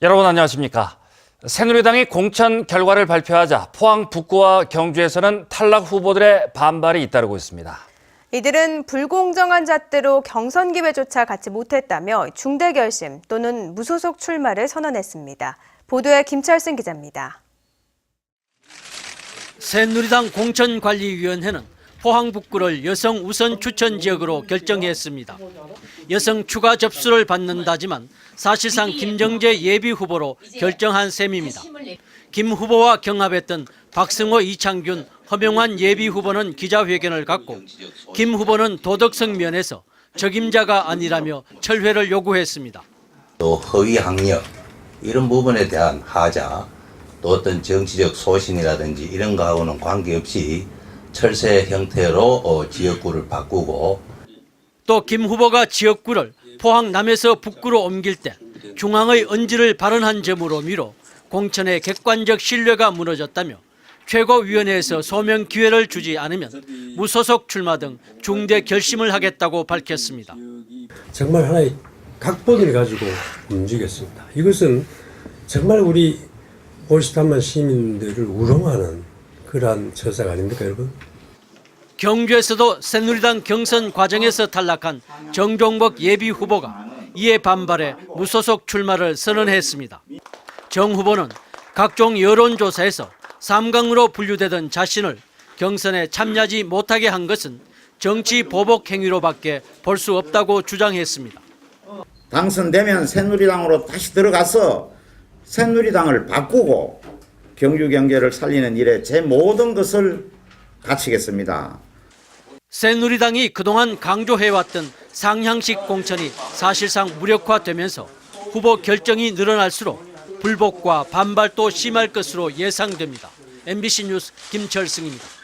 여러분 안녕하십니까? 새누리당이 공천 결과를 발표하자 포항 북구와 경주에서는 탈락 후보들의 반발이 잇따르고 있습니다. 이들은 불공정한 잣대로 경선 기회조차 갖지 못했다며 중대 결심 또는 무소속 출마를 선언했습니다. 보도에 김철승 기자입니다. 새누리당 공천관리위원회는 포항 북구를 여성 우선 추천 지역으로 결정했습니다. 여성 추가 접수를 받는다지만 사실상 김정재 예비 후보로 결정한 셈입니다. 김 후보와 경합했던 박승호, 이창균, 허명환 예비 후보는 기자회견을 갖고 김 후보는 도덕성 면에서 적임자가 아니라며 철회를 요구했습니다. 또 허위 학력 이런 부분에 대한 하자 또 어떤 정치적 소신이라든지 이런 거하고는 관계없이 철새 형태로 어, 지역구를 바꾸고 또 김 후보가 지역구를 포항 남에서 북구로 옮길 때 중앙의 언지를 발언한 점으로 미뤄 공천의 객관적 신뢰가 무너졌다며 최고위원회에서 소명 기회를 주지 않으면 무소속 출마 등 중대 결심을 하겠다고 밝혔습니다. 정말 하나의 각본을 가지고 움직였습니다. 이것은 정말 우리 올스탄만 시민들을 우롱하는 그러한 처사가 아닙니까, 여러분? 경주에서도 새누리당 경선 과정에서 탈락한 정종복 예비 후보가 이에 반발해 무소속 출마를 선언했습니다. 정 후보는 각종 여론조사에서 삼강으로 분류되던 자신을 경선에 참여하지 못하게 한 것은 정치 보복 행위로밖에 볼 수 없다고 주장했습니다. 당선되면 새누리당으로 다시 들어가서 새누리당을 바꾸고 경주 경제를 살리는 일에 제 모든 것을 바치겠습니다. 새누리당이 그동안 강조해왔던 상향식 공천이 사실상 무력화되면서 후보 결정이 늘어날수록 불복과 반발도 심할 것으로 예상됩니다. MBC 뉴스 김철승입니다.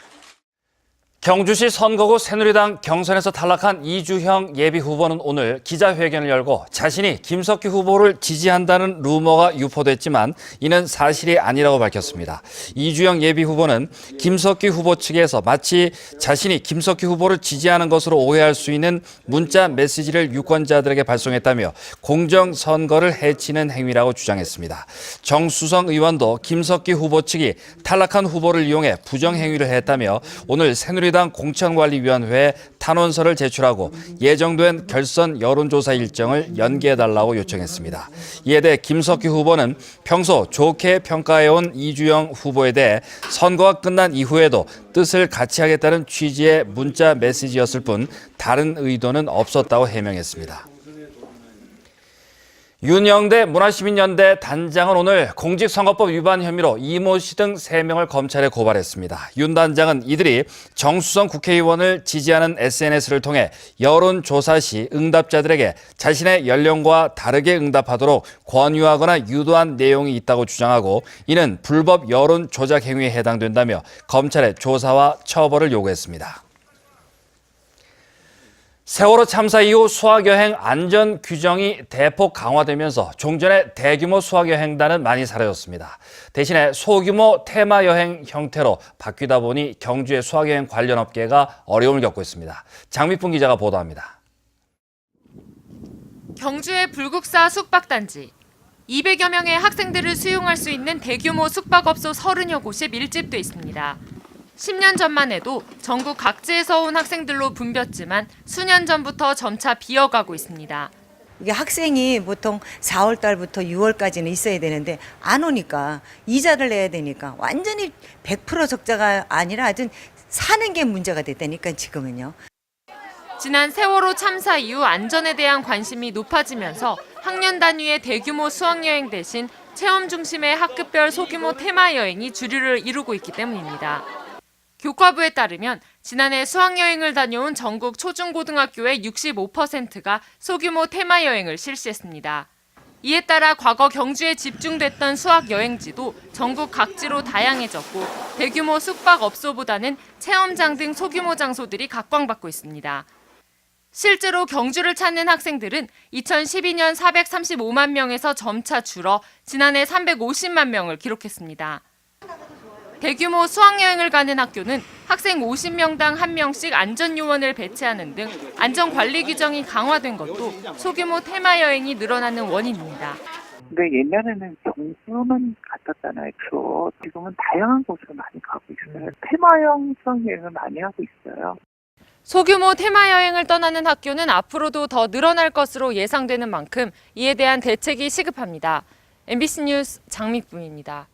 경주시 선거구 새누리당 경선에서 탈락한 이주형 예비 후보는 오늘 기자회견을 열고 자신이 김석기 후보를 지지한다는 루머가 유포됐지만 이는 사실이 아니라고 밝혔습니다. 이주형 예비 후보는 김석기 후보 측에서 마치 자신이 김석기 후보를 지지하는 것으로 오해할 수 있는 문자 메시지를 유권자들에게 발송했다며 공정선거를 해치는 행위라고 주장했습니다. 정수성 의원도 김석기 후보 측이 탈락한 후보를 이용해 부정행위를 했다며 오늘 새누리당 공천관리위원회에 탄원서를 제출하고 예정된 결선 여론조사 일정을 연기해달라고 요청했습니다. 이에 대해 김석기 후보는 평소 좋게 평가해온 이주영 후보에 대해 선거가 끝난 이후에도 뜻을 같이 하겠다는 취지의 문자 메시지였을 뿐 다른 의도는 없었다고 해명했습니다. 윤영대 문화시민연대 단장은 오늘 공직선거법 위반 혐의로 이모 씨등 3명을 검찰에 고발했습니다. 윤 단장은 이들이 정수성 국회의원을 지지하는 SNS를 통해 여론조사 시 응답자들에게 자신의 연령과 다르게 응답하도록 권유하거나 유도한 내용이 있다고 주장하고 이는 불법 여론 조작 행위에 해당된다며 검찰에 조사와 처벌을 요구했습니다. 세월호 참사 이후 수학여행 안전 규정이 대폭 강화되면서 종전의 대규모 수학여행단은 많이 사라졌습니다. 대신에 소규모 테마여행 형태로 바뀌다 보니 경주의 수학여행 관련 업계가 어려움을 겪고 있습니다. 장미풍 기자가 보도합니다. 경주의 불국사 숙박단지. 200여 명의 학생들을 수용할 수 있는 대규모 숙박업소 30여 곳이 밀집돼 있습니다. 10년 전만 해도 전국 각지에서 온 학생들로 붐볐지만 수년 전부터 점차 비어가고 있습니다. 이게 학생이 보통 4월 달부터 6월까지는 있어야 되는데 안 오니까 이자를 내야 되니까 완전히 100% 적자가 아니라 아주 사는 게 문제가 됐다니까 지금은요. 지난 세월호 참사 이후 안전에 대한 관심이 높아지면서 학년 단위의 대규모 수학여행 대신 체험 중심의 학급별 소규모 테마 여행이 주류를 이루고 있기 때문입니다. 교과부에 따르면 지난해 수학여행을 다녀온 전국 초중고등학교의 65%가 소규모 테마 여행을 실시했습니다. 이에 따라 과거 경주에 집중됐던 수학 여행지도 전국 각지로 다양해졌고 대규모 숙박업소보다는 체험장 등 소규모 장소들이 각광받고 있습니다. 실제로 경주를 찾는 학생들은 2012년 435만 명에서 점차 줄어 지난해 350만 명을 기록했습니다. 대규모 수학여행을 가는 학교는 학생 50명당 1명씩 안전요원을 배치하는 등 안전관리 규정이 강화된 것도 소규모 테마 여행이 늘어나는 원인입니다. 근데 옛날에는 경주만 갔었잖아요, 주로. 지금은 다양한 곳으로 많이 가고 있어요. 테마형 수학여행을 많이 하고 있어요. 소규모 테마 여행을 떠나는 학교는 앞으로도 더 늘어날 것으로 예상되는 만큼 이에 대한 대책이 시급합니다. MBC 뉴스 장미쁨입니다.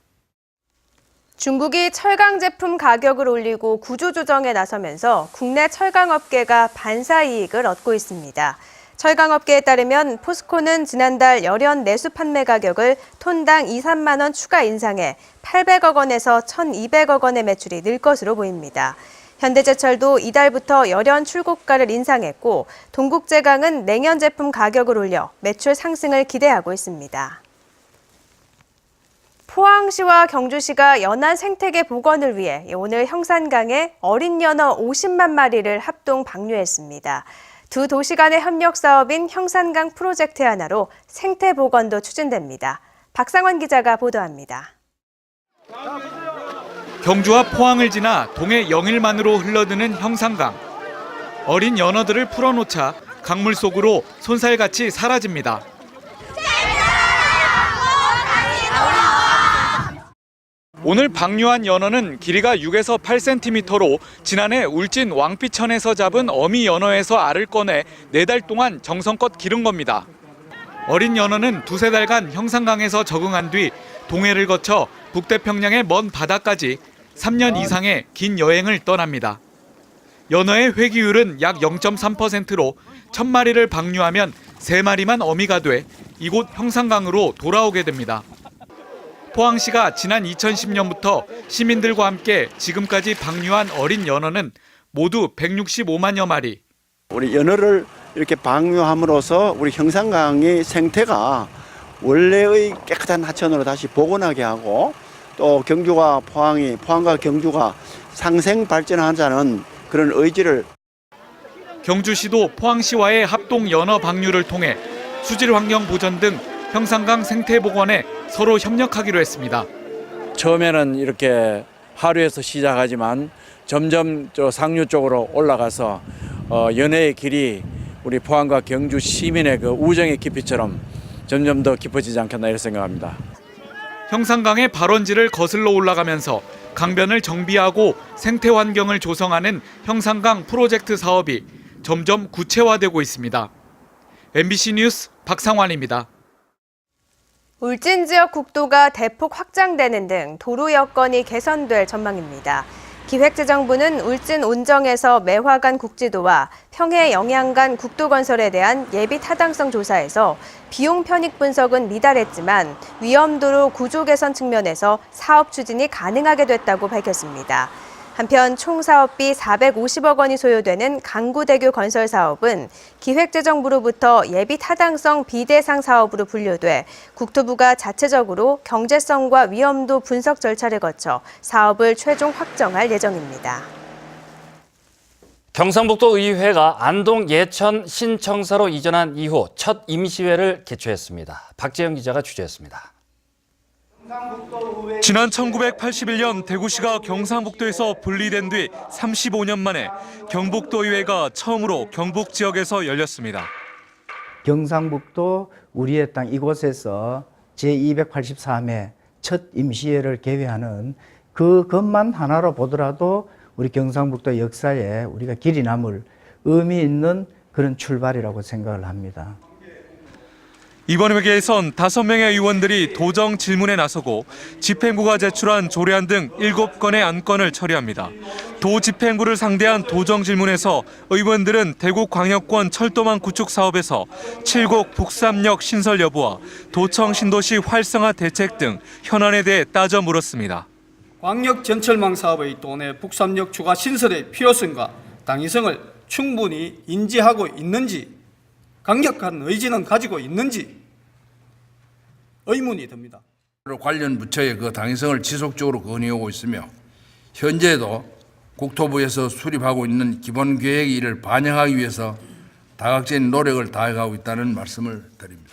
중국이 철강 제품 가격을 올리고 구조 조정에 나서면서 국내 철강 업계가 반사 이익을 얻고 있습니다. 철강 업계에 따르면 포스코는 지난달 열연 내수 판매 가격을 톤당 2, 3만 원 추가 인상해 800억 원에서 1,200억 원의 매출이 늘 것으로 보입니다. 현대제철도 이달부터 열연 출고가를 인상했고 동국제강은 냉연 제품 가격을 올려 매출 상승을 기대하고 있습니다. 포항시와 경주시가 연안 생태계 복원을 위해 오늘 형산강에 어린 연어 50만 마리를 합동 방류했습니다. 두 도시 간의 협력 사업인 형산강 프로젝트 하나로 생태 복원도 추진됩니다. 박상원 기자가 보도합니다. 경주와 포항을 지나 동해 영일만으로 흘러드는 형산강. 어린 연어들을 풀어놓자 강물 속으로 손살같이 사라집니다. 오늘 방류한 연어는 길이가 6에서 8cm로 지난해 울진 왕피천에서 잡은 어미 연어에서 알을 꺼내 4달 동안 정성껏 기른 겁니다. 어린 연어는 두세 달간 형산강에서 적응한 뒤 동해를 거쳐 북태평양의 먼 바다까지 3년 이상의 긴 여행을 떠납니다. 연어의 회귀율은 약 0.3%로 1000마리를 방류하면 3마리만 어미가 돼 이곳 형산강으로 돌아오게 됩니다. 포항시가 지난 2010년부터 시민들과 함께 지금까지 방류한 어린 연어는 모두 165만여 마리. 우리 연어를 이렇게 방류함으로써 우리 형산강의 생태가 원래의 깨끗한 하천으로 다시 복원하게 하고 또 경주와 포항이 포항과 경주가 상생 발전하자는 그런 의지를 경주시도 포항시와의 합동 연어 방류를 통해 수질 환경 보전 등 형산강 생태 복원에 서로 협력하기로 했습니다. 처음에는 이렇게 하류에서 시작하지만 점점 저 상류 쪽으로 올라가서 어, 연애의 길이 우리 포항과 경주 시민의 그 우정의 깊이처럼 점점 더 깊어지지 않겠나 이렇게 생각합니다. 형산강의 발원지를 거슬러 올라가면서 강변을 정비하고 생태 환경을 조성하는 형산강 프로젝트 사업이 점점 구체화되고 있습니다. MBC 뉴스 박상환입니다. 울진 지역 국도가 대폭 확장되는 등 도로 여건이 개선될 전망입니다. 기획재정부는 울진 온정에서 매화간 국지도와 평해 영양간 국도 건설에 대한 예비 타당성 조사에서 비용 편익 분석은 미달했지만 위험도로 구조 개선 측면에서 사업 추진이 가능하게 됐다고 밝혔습니다. 한편 총 사업비 450억 원이 소요되는 강구대교 건설 사업은 기획재정부로부터 예비 타당성 비대상 사업으로 분류돼 국토부가 자체적으로 경제성과 위험도 분석 절차를 거쳐 사업을 최종 확정할 예정입니다. 경상북도 의회가 안동 예천 신청사로 이전한 이후 첫 임시회를 개최했습니다. 박재영 기자가 취재했습니다. 지난 1981년 대구시가 경상북도에서 분리된 뒤 35년 만에 경북도의회가 처음으로 경북 지역에서 열렸습니다. 경상북도 우리의 땅 이곳에서 제283회 첫 임시회를 개회하는 그 것만 하나로 보더라도 우리 경상북도 역사에 우리가 길이 남을 의미 있는 그런 출발이라고 생각을 합니다. 이번 회계에선 5명의 의원들이 도정 질문에 나서고 집행부가 제출한 조례안 등 7건의 안건을 처리합니다. 도 집행부를 상대한 도정 질문에서 의원들은 대구 광역권 철도망 구축 사업에서 칠곡 북삼역 신설 여부와 도청 신도시 활성화 대책 등 현안에 대해 따져 물었습니다. 광역 전철망 사업의 도내 북삼역 추가 신설의 필요성과 당위성을 충분히 인지하고 있는지 강력한 의지는 가지고 있는지 의문이 듭니다. 관련 부처의 그 당위성을 지속적으로 건의하고 있으며 현재도 국토부에서 수립하고 있는 기본 계획 이를 반영하기 위해서 다각적인 노력을 다해가고 있다는 말씀을 드립니다.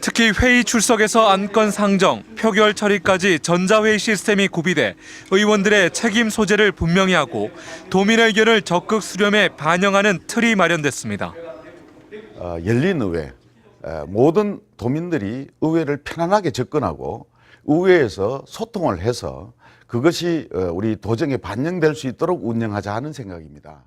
특히 회의 출석에서 안건 상정, 표결 처리까지 전자회의 시스템이 구비돼 의원들의 책임 소재를 분명히 하고 도민 의견을 적극 수렴해 반영하는 틀이 마련됐습니다. 어, 열린 의회 에, 모든 도민들이 의회를 편안하게 접근하고 의회에서 소통을 해서 그것이 어, 우리 도정에 반영될 수 있도록 운영하자 하는 생각입니다.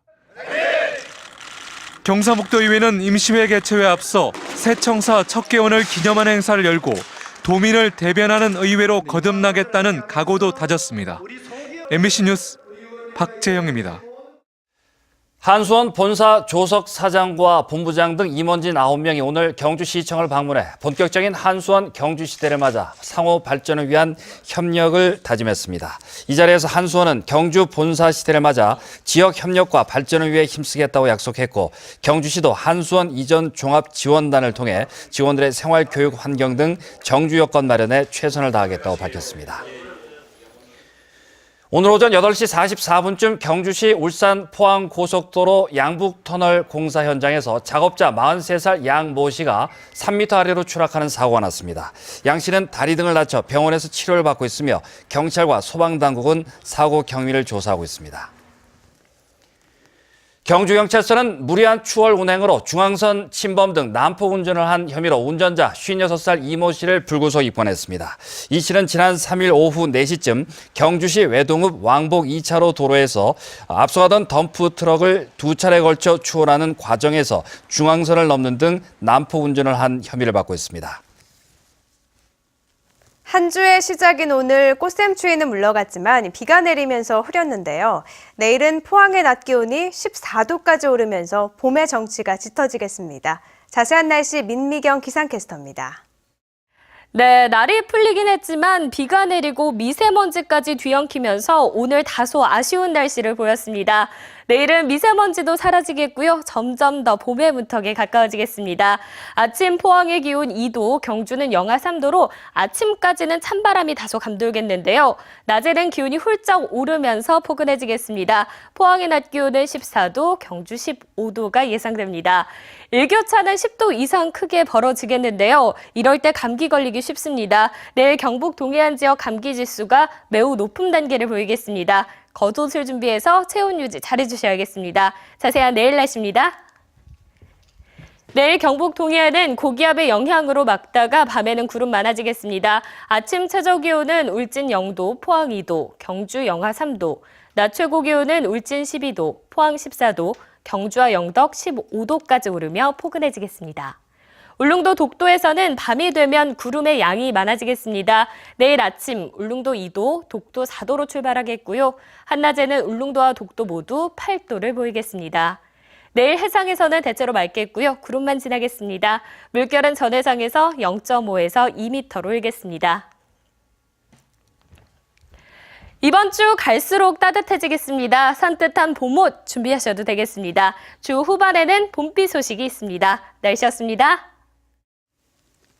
경사북도의회는 임시회 개최에 앞서 새 청사 첫 개원을 기념하는 행사를 열고 도민을 대변하는 의회로 거듭나겠다는 각오도 다졌습니다. MBC 뉴스 박재영입니다. 한수원 본사 조석 사장과 본부장 등 임원진 9명이 오늘 경주시청을 방문해 본격적인 한수원 경주시대를 맞아 상호 발전을 위한 협력을 다짐했습니다. 이 자리에서 한수원은 경주 본사 시대를 맞아 지역 협력과 발전을 위해 힘쓰겠다고 약속했고 경주시도 한수원 이전 종합 지원단을 통해 지원들의 생활 교육 환경 등 정주 여건 마련에 최선을 다하겠다고 밝혔습니다. 오늘 오전 8시 44분쯤 경주시 울산 포항 고속도로 양북 터널 공사 현장에서 작업자 43살 양 모 씨가 3m 아래로 추락하는 사고가 났습니다. 양 씨는 다리 등을 다쳐 병원에서 치료를 받고 있으며 경찰과 소방당국은 사고 경위를 조사하고 있습니다. 경주경찰서는 무리한 추월 운행으로 중앙선 침범 등 난폭 운전을 한 혐의로 운전자 56살 이모 씨를 불구속 입건했습니다. 이 씨는 지난 3일 오후 4시쯤 경주시 외동읍 왕복 2차로 도로에서 앞서가던 덤프 트럭을 두 차례 걸쳐 추월하는 과정에서 중앙선을 넘는 등 난폭 운전을 한 혐의를 받고 있습니다. 한 주의 시작인 오늘 꽃샘추위는 물러갔지만 비가 내리면서 흐렸는데요. 내일은 포항의 낮 기온이 14도까지 오르면서 봄의 정취가 짙어지겠습니다. 자세한 날씨 민미경 기상캐스터입니다. 네, 날이 풀리긴 했지만 비가 내리고 미세먼지까지 뒤엉키면서 오늘 다소 아쉬운 날씨를 보였습니다. 내일은 미세먼지도 사라지겠고요. 점점 더 봄의 문턱에 가까워지겠습니다. 아침 포항의 기온 2도, 경주는 영하 3도로 아침까지는 찬바람이 다소 감돌겠는데요. 낮에는 기온이 훌쩍 오르면서 포근해지겠습니다. 포항의 낮 기온은 14도, 경주 15도가 예상됩니다. 일교차는 10도 이상 크게 벌어지겠는데요. 이럴 때 감기 걸리기 쉽습니다. 내일 경북 동해안 지역 감기 지수가 매우 높은 단계를 보이겠습니다. 겉옷을 준비해서 체온 유지 잘해주셔야겠습니다. 자세한 내일 날씨입니다. 내일 경북 동해안은 고기압의 영향으로 막다가 밤에는 구름 많아지겠습니다. 아침 최저 기온은 울진 0도, 포항 2도, 경주 영하 3도, 낮 최고 기온은 울진 12도, 포항 14도, 경주와 영덕 15도까지 오르며 포근해지겠습니다. 울릉도 독도에서는 밤이 되면 구름의 양이 많아지겠습니다. 내일 아침 울릉도 2도, 독도 4도로 출발하겠고요. 한낮에는 울릉도와 독도 모두 8도를 보이겠습니다. 내일 해상에서는 대체로 맑겠고요. 구름만 지나겠습니다. 물결은 전 해상에서 0.5에서 2m로 일겠습니다. 이번 주 갈수록 따뜻해지겠습니다. 산뜻한 봄옷 준비하셔도 되겠습니다. 주 후반에는 봄비 소식이 있습니다. 날씨였습니다.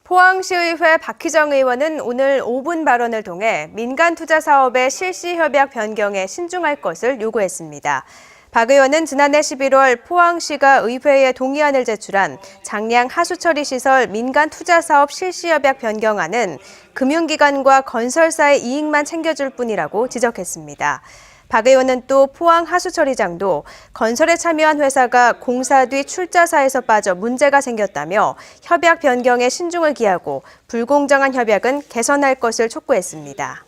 포항시의회 박희정 의원은 오늘 5분 발언을 통해 민간 투자 사업의 실시 협약 변경에 신중할 것을 요구했습니다. 박 의원은 지난해 11월 포항시가 의회에 동의안을 제출한 장량 하수처리 시설 민간 투자 사업 실시 협약 변경안은 금융기관과 건설사의 이익만 챙겨줄 뿐이라고 지적했습니다. 박 의원은 또 포항 하수처리장도 건설에 참여한 회사가 공사 뒤 출자사에서 빠져 문제가 생겼다며 협약 변경에 신중을 기하고 불공정한 협약은 개선할 것을 촉구했습니다.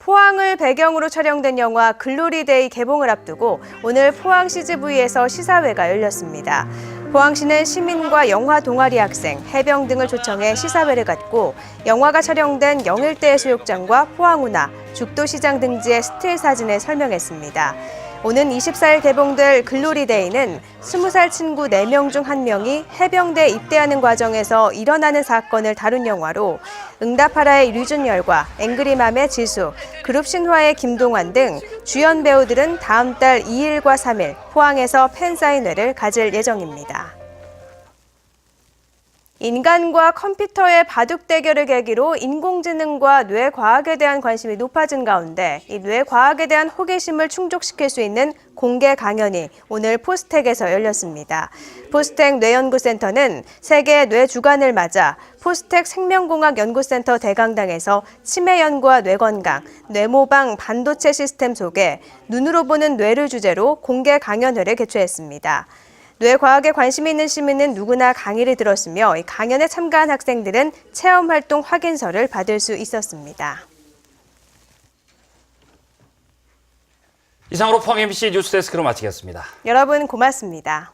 포항을 배경으로 촬영된 영화 글로리데이 개봉을 앞두고 오늘 포항 CGV에서 시사회가 열렸습니다. 포항시는 시민과 영화 동아리 학생, 해병 등을 초청해 시사회를 갖고 영화가 촬영된 영일대 해수욕장과 포항운하, 죽도시장 등지의 스틸 사진을 설명했습니다. 오는 24일 개봉될 글로리데이는 20살 친구 4명 중 1명이 해병대에 입대하는 과정에서 일어나는 사건을 다룬 영화로 응답하라의 류준열과 앵그리맘의 지수, 그룹신화의 김동완 등 주연 배우들은 다음 달 2일과 3일 포항에서 팬사인회를 가질 예정입니다. 인간과 컴퓨터의 바둑 대결을 계기로 인공지능과 뇌과학에 대한 관심이 높아진 가운데 이 뇌과학에 대한 호기심을 충족시킬 수 있는 공개 강연이 오늘 포스텍에서 열렸습니다. 포스텍 뇌연구센터는 세계 뇌주간을 맞아 포스텍 생명공학 연구센터 대강당에서 치매 연구와 뇌건강, 뇌모방 반도체 시스템 속에 눈으로 보는 뇌를 주제로 공개 강연회를 개최했습니다. 뇌과학에 관심 있는 시민은 누구나 강의를 들었으며 이 강연에 참가한 학생들은 체험활동 확인서를 받을 수 있었습니다. 이상으로 포항 MBC 뉴스데스크로 마치겠습니다. 여러분 고맙습니다.